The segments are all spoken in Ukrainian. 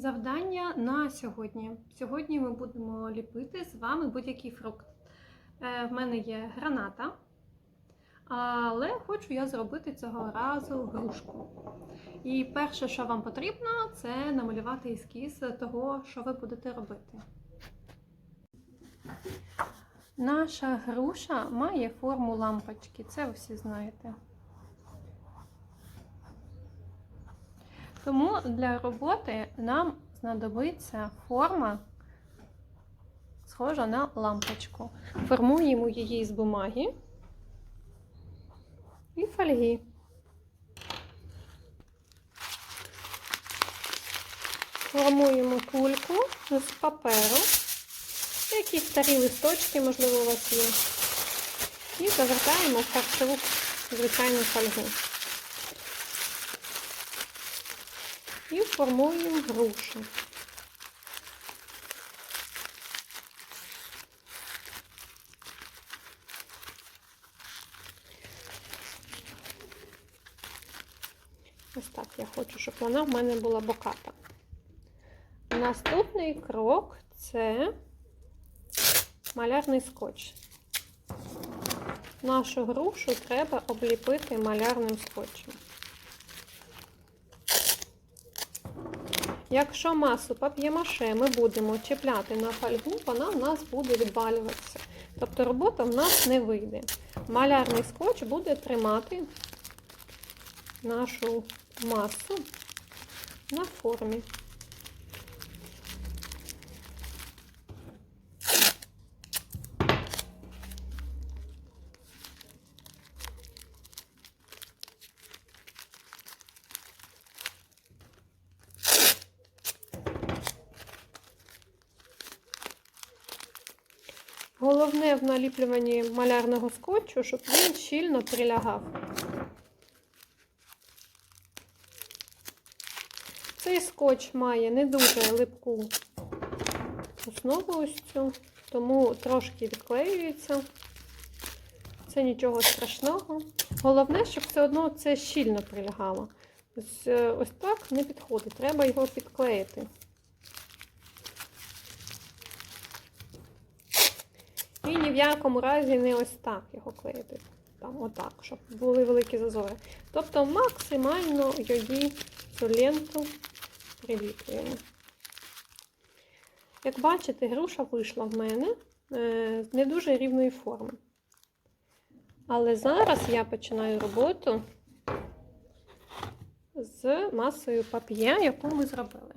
Завдання на сьогодні. Сьогодні ми будемо ліпити з вами будь-який фрукт. Е, В мене є граната, але хочу я зробити цього разу грушку. І перше, що вам потрібно, це намалювати ескіз того, що ви будете робити. Наша груша має форму лампочки, це ви всі знаєте. Тому для роботи нам знадобиться форма, схожа на лампочку. Формуємо її з бумаги і фольги. Формуємо кульку з паперу, якісь старі листочки, можливо, у вас є, і завертаємо в харчову звичайну фольгу. І формуємо грушу. Ось так я хочу, щоб вона в мене була боката. Наступний крок це малярний скотч. Нашу грушу треба обліпити малярним скотчем. Якщо масу пап'ємаше ми будемо чіпляти на фольгу, вона в нас буде відвалюватися. Тобто робота в нас не вийде. Малярний скотч буде тримати нашу масу на формі. Головне в наліплюванні малярного скотчу, щоб він щільно прилягав. Цей скотч має не дуже липку основу ось цю, тому трошки відклеюється. Це нічого страшного. Головне, щоб все одно це щільно прилягало. Ось, ось так не підходить, треба його підклеїти. І ні в якому разі не ось так його клеїти. Там, отак, щоб були великі зазори. Тобто максимально її цю ленту приліплюємо. Як бачите, груша вийшла в мене е, з не дуже рівної форми. Але зараз я починаю роботу з масою пап'є, яку ми зробили.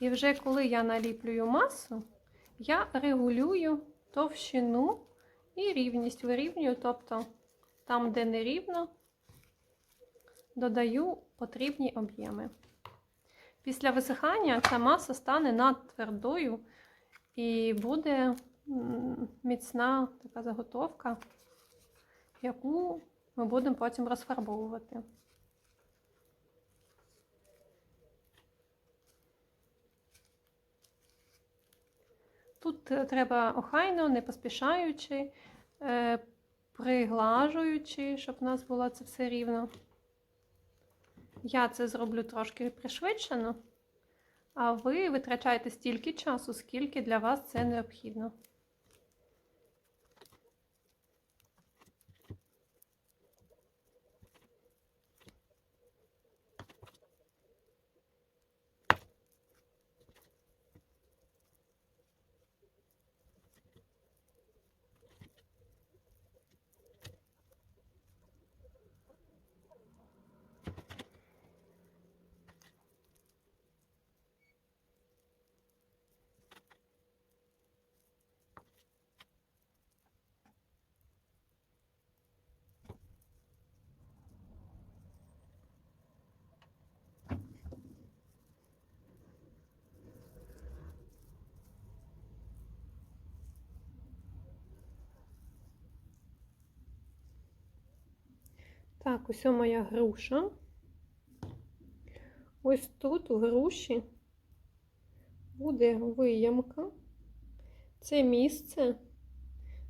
І вже коли я наліплюю масу, я регулюю товщину і рівність вирівнюю, тобто там, де не рівно, додаю потрібні об'єми. Після висихання ця маса стане надтвердою і буде міцна така заготовка, яку ми будемо потім розфарбовувати. Тут треба охайно, не поспішаючи, е, приглажуючи, щоб у нас було це все рівно. Я це зроблю трошки пришвидшено, а ви витрачаєте стільки часу, скільки для вас це необхідно. Так, ось моя груша. Ось тут у груші буде виямка. Це місце,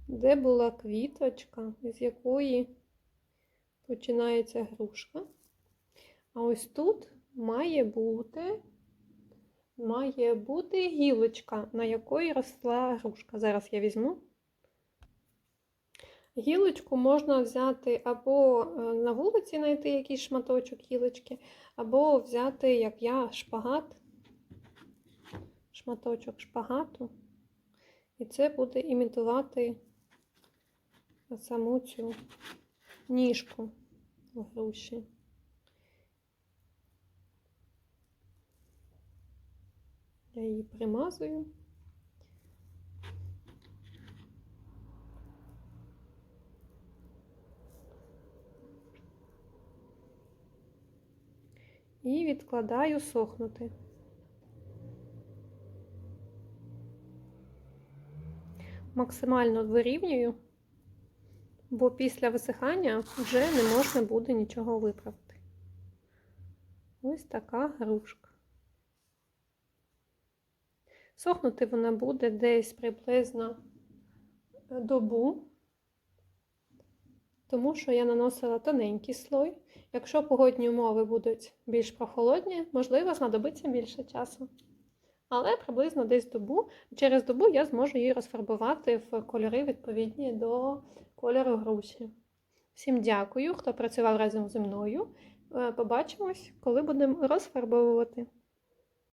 де була квіточка, з якої починається грушка. А ось тут має бути має бути гілочка, на якої росла грушка. Зараз я візьму. Гілочку можна взяти або е, на вулиці знайти якийсь шматочок гілочки, або взяти, як я, шпагат, шматочок шпагату. І це буде імітувати саму цю ніжку в груші. Я її примазую. І відкладаю сохнути. Максимально вирівнюю, бо після висихання вже не можна буде нічого виправити. Ось така грушка. Сохнути вона буде десь приблизно добу, тому що я наносила тоненький слой. Якщо погодні умови будуть більш прохолодні, можливо, знадобиться більше часу. Але приблизно десь добу, через добу я зможу її розфарбувати в кольори відповідні до кольору груші. Всім дякую, хто працював разом зі мною. Е, Побачимось, коли будемо розфарбовувати.